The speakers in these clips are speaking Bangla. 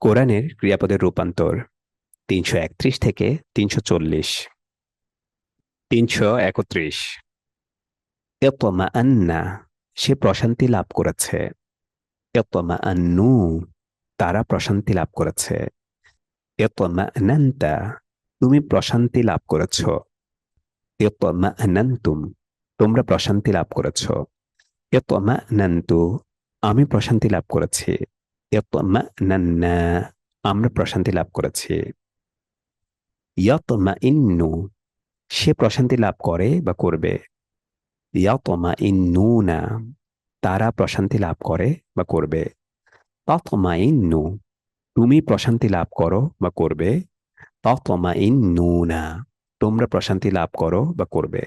কোরআনের ক্রিয়াপদের রূপান্তর তিনশো একত্রিশ থেকে তিনশো চল্লিশ। তিনশো একত্রিশ। এতমা আন্না সে প্রশান্তি লাভ করেছে। এতমা আন্নু তারা প্রশান্তি লাভ করেছে। এতমা আনান্তা তুমি প্রশান্তি লাভ করেছ। এতমা আনান্তুম তোমরা প্রশান্তি লাভ করেছ। এতমা আনান্তু আমি প্রশান্তি লাভ করেছি। আমরা প্রশান্তি লাভ করেছি। ইয়াতমা ইন্নু সে প্রশান্তি লাভ করে বা করবে। ইয়াতমা ইন্নুনা তারা প্রশান্তি লাভ করে বা করবে। ততমা ইন্নু তুমি প্রশান্তি লাভ করো বা করবে। ততমা ইন্নু না তোমরা প্রশান্তি লাভ করো বা করবে।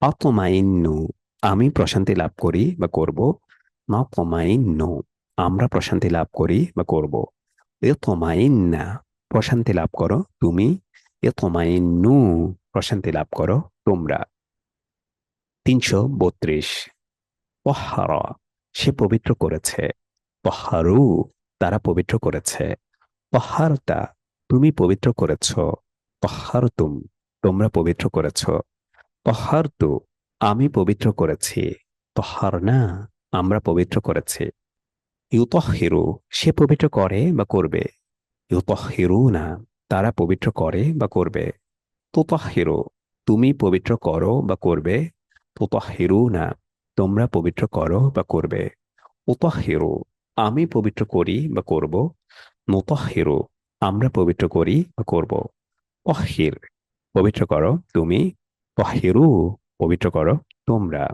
অতমা ইন্নু আমি প্রশান্তি লাভ করি বা করব। নতমা ইন্নু আমরা প্রশান্তি লাভ করি বা করব। এতমা ইন্না প্রশান্তি লাভ করো তুমি এতমা ইন্নু প্রশান্তি লাভ করো তোমরা। তিনশো বত্রিশ। পহার, সে পবিত্র করেছে। পহারু, তারা পবিত্র করেছে। পহারতা তুমি পবিত্র করেছ। পহার তুম তোমরা পবিত্র করেছ। পহার তু আমি পবিত্র করেছি। পহার না আমরা পবিত্র করেছি। ইউতহিরু, সে পবিত্র করে বা করবে? ইউতহিরু না তারা পবিত্র করে বা করবে? তোতাহিরু, তুমি পবিত্র করো বা করবে? তোতাহিরু না তোমরা পবিত্র করো বা করবে? উতাহিরু, আমি পবিত্র করি বা করব? নোতাহিরু আমরা পবিত্র করি বা করব? অহির পবিত্র করো তুমি? অহিরু পবিত্র করো তোমরা?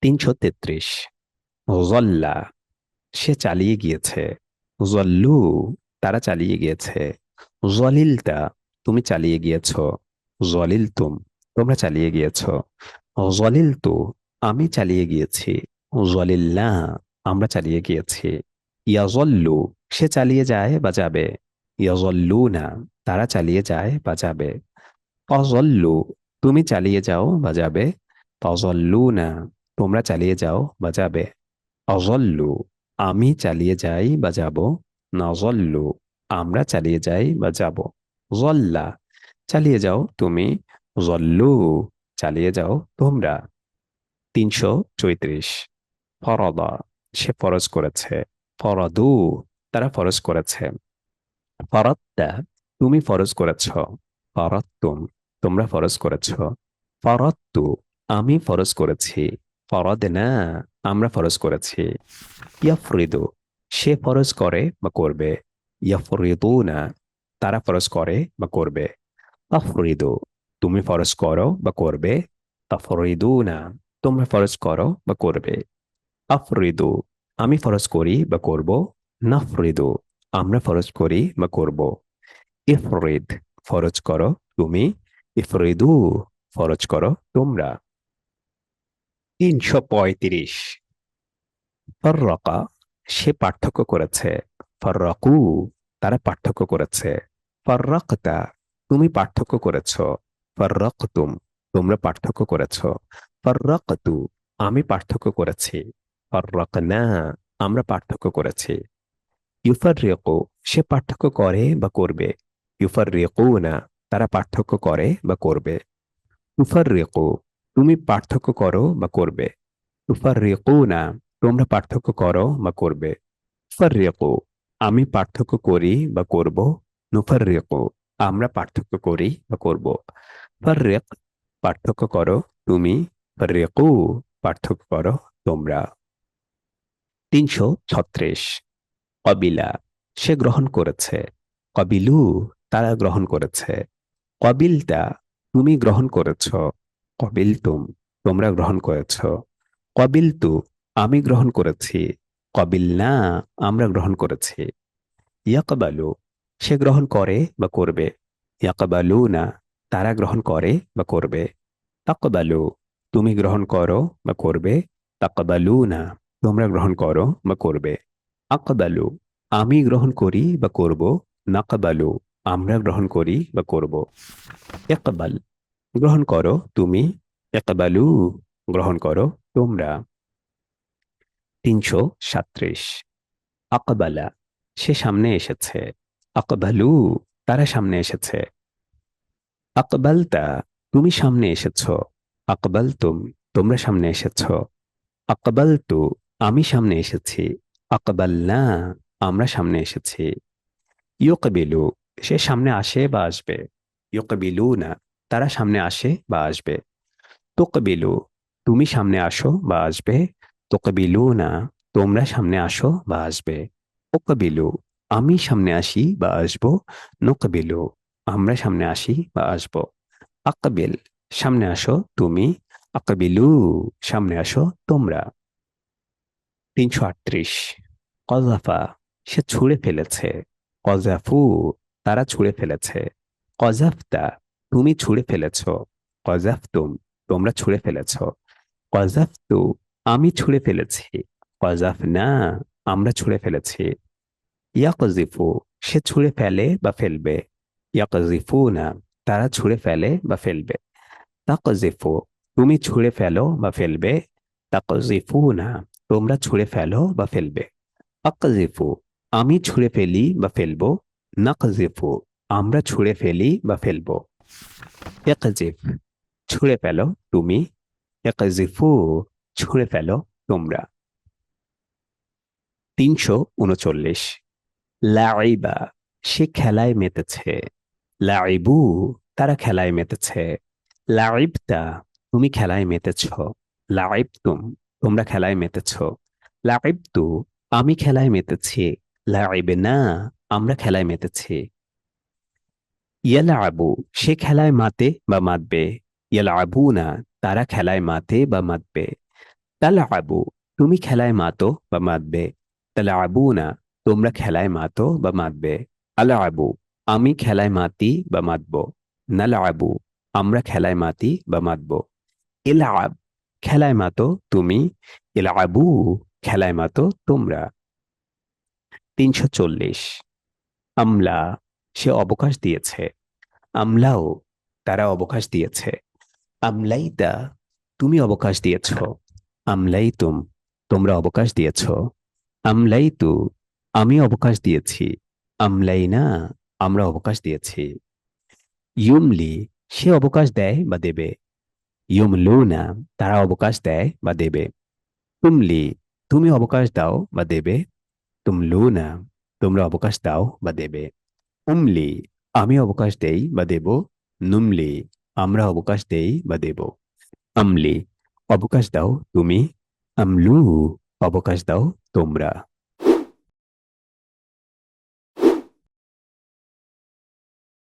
তিনশো তেত্রিশ। জল্লা সে চালিয়ে গিয়েছে। জল্লু তারা চালিয়ে গিয়েছে। জলিলতা তুমি চালিয়ে গিয়েছ। জলিল তুম তোমরা চালিয়ে গিয়েছ। জলিল তু আমি চালিয়ে গিয়েছি। জলিল্লা আমরা চালিয়ে গিয়েছি। ইয়াজল্লু সে চালিয়ে যায় বা যাবে। ইয়াজল্লু না তারা চালিয়ে যায় বা যাবে। অজল্লু তুমি চালিয়ে যাও বা যাবে। তজল্লু না তোমরা চালিয়ে যাও বা যাবে। অজল্লু আমি চালিয়ে যাই বা যাব। নজল্লু আমরা চালিয়ে যাই বা যাব। জল্লা, চালিয়ে যাও তুমি। জল্লু, চালিয়ে যাও তোমরা। তিনশো চৈত্রিশ। ফরদা, সে ফরজ করেছে। ফরদু, তারা ফরজ করেছে। ফরত্তা তুমি ফরজ করেছ। ফরত্তুম তোমরা ফরজ করেছ। ফরত্তু আমি ফরজ করেছি। ফরদ না আমরা ফরজ করেছি। ইয়াফরিদু, সে ফরজ করে বা করবে। ইয়াফরিদু না তারা ফরজ করে বা করবে। তাফরিদু তুমি ফরজ করো বা করবে। তাফরিদু না তোমরা ফরজ করো বা করবে। আফরিদু, আমি ফরজ করি বা করব। নাফরিদু, আমরা ফরজ করি বা করব। ইফরিদ, ফরজ করো তুমি। ইফরিদু, ফরজ করো তোমরা। তিনশো পঁয়ত্রিশ। ফররকা, সে পার্থক্য করেছে। ফররকু, তারা পার্থক্য করেছে। ফররকতা, তুমি পার্থক্য করেছ। ফররকতুম, তোমরা পার্থক্য করেছ। ফররকতু, আমি পার্থক্য করেছি। ফররকনা, আমরা পার্থক্য করেছি। ইউফারিকু সে পার্থক্য করে বা করবে। ইউফারিকু না তারা পার্থক্য করে বা করবে। তুফারিকু তুমি পার্থক্য করো বা করবে। তুফারিকু না তোমরা পার্থক্য করো বা করবে। ফারিকু আমি পার্থক্য করি বা করব। নুফারিকু, আমরা পার্থক্য করি বা করব। ফারিক পার্থক্য করো তুমি। ফারিকু পার্থক্য করো তোমরা। তিনশো ছত্রিশ, কবিলা, সে গ্রহণ করেছে। কবিলু, তারা গ্রহণ করেছে। কবিলটা, তুমি গ্রহণ করেছ। কবিল তুম, তোমরা গ্রহণ করেছ। কবিল তু, আমি গ্রহণ করেছি। কবিল না, আমরা গ্রহণ করেছি। ইয়াকবালু, সে গ্রহণ করে বা করবে। ইয়াকবালু না তারা গ্রহণ করে বা করবে। তাকবালু, তুমি গ্রহণ করো বা করবে। তাকবালু না তোমরা গ্রহণ করো বা করবে। আকবালু, আমি গ্রহণ করি বা করব। নাকবালু, আমরা গ্রহণ করি বা করব। একবাল গ্রহণ করো, তুমি একবালু গ্রহণ করো, তোমরা তিনশো সাত্রিশ আকবালা, সে সামনে এসেছে। আকবালু, তারা সামনে এসেছে। আকবালতা, তুমি সামনে এসেছ। আকবাল তুম তোমরা সামনে এসেছ। আকবাল তু আমি সামনে এসেছি। আকবাল না আমরা সামনে এসেছি। ইয়োকবিলু সে সামনে আসে বা আসবে। ইয়োকবিলু না তারা সামনে আসে বা আসবে। তোকবিলু, তুমি সামনে আসো বা আসবে। তোকবিলু না তোমরা সামনে আসো বা আসবে। ওকবিলু, আমি সামনে আসি বা আসব। নোকবিলু, আমরা সামনে আসি বা আসব। আকবিল, সামনে আসো তুমি। আকবিলু, সামনে আসো তোমরা। তিনশো আটত্রিশ। কজাফা, সে ছুঁড়ে ফেলেছে। কজাফু, তারা ছুঁড়ে ফেলেছে। কজাফতা তুমি ছুঁড়ে ফেলেছ। কজাফতুম, তোমরা ছুঁড়ে ফেলেছ। কজাফতু, আমি ছুঁড়ে ফেলেছি। কজাফ না আমরা ছুঁড়ে ফেলেছি। ইয়াকজিফু, সে ছুঁড়ে ফেলে বা ফেলবে। ইয়াকজিফু না তারা ছুঁড়ে ফেলে বা ফেলবে। তাকজিফু, তুমি ছুঁড়ে ফেলো বা ফেলবে। তাকজিফু না তোমরা ছুঁড়ে ফেলো বা ফেলবে। আকজিফু আমি ছুঁড়ে ফেলি বা ফেলব। নাকজিফু, আমরা ছুঁড়ে ফেলি বা ফেলব। একজিফ ছুঁড়ে ফেলো তুমি। একজিফু ছুঁড়ে ফেলো তোমরা। তিনশো উনচল্লিশ। লাইবা সে খেলায় মেতেছে। লাইবু তারা খেলায় মেতেছে। লাইবতা তুমি খেলায় মেতেছ। লাইব তুম তোমরা খেলায় মেতেছ। লাইব তু আমি খেলায় মেতেছি। লাইবে না আমরা খেলায় মেতেছি। ইয়ালাবু সে খেলায় মাতে বা মাতবে। ইয়ালাবু না তারা খেলায় মাতে বা মাতবে। তালাবু তুমি খেলায় মাতো বা মাতবে। তালাবু না তোমরা খেলায় মাতো বা মাতবে। আলাবু আমি খেলায় মাতি বা মাতব। নালাবু আমরা খেলায় মাতি বা মাতব। ইলাব খেলায় মাতো তুমি। এলা আবু খেলায় মাতো তোমরা। তিনশো চল্লিশ। আমলা সে অবকাশ দিয়েছে। আমলাও তারা অবকাশ দিয়েছে। আমলাইতা, তুমি অবকাশ দিয়েছ। আমলাই তুম তোমরা অবকাশ দিয়েছ। আমলাই তু আমি অবকাশ দিয়েছি। আমলাই না আমরা অবকাশ দিয়েছি। ইউমলি, সে অবকাশ দেয় বা দেবে। ইউমলু না তারা অবকাশ দেয় বা দেবে। তুমলি, তুমি অবকাশ দাও বা দেবে। তুমলু না তোমরা অবকাশ দাও বা দেবে। উমলি আমি অবকাশ দেই বা দেব। নুমলি, আমরা অবকাশ দেই বা দেব। আমলি, অবকাশ দাও তুমি। আমলু, অবকাশ দাও তোমরা।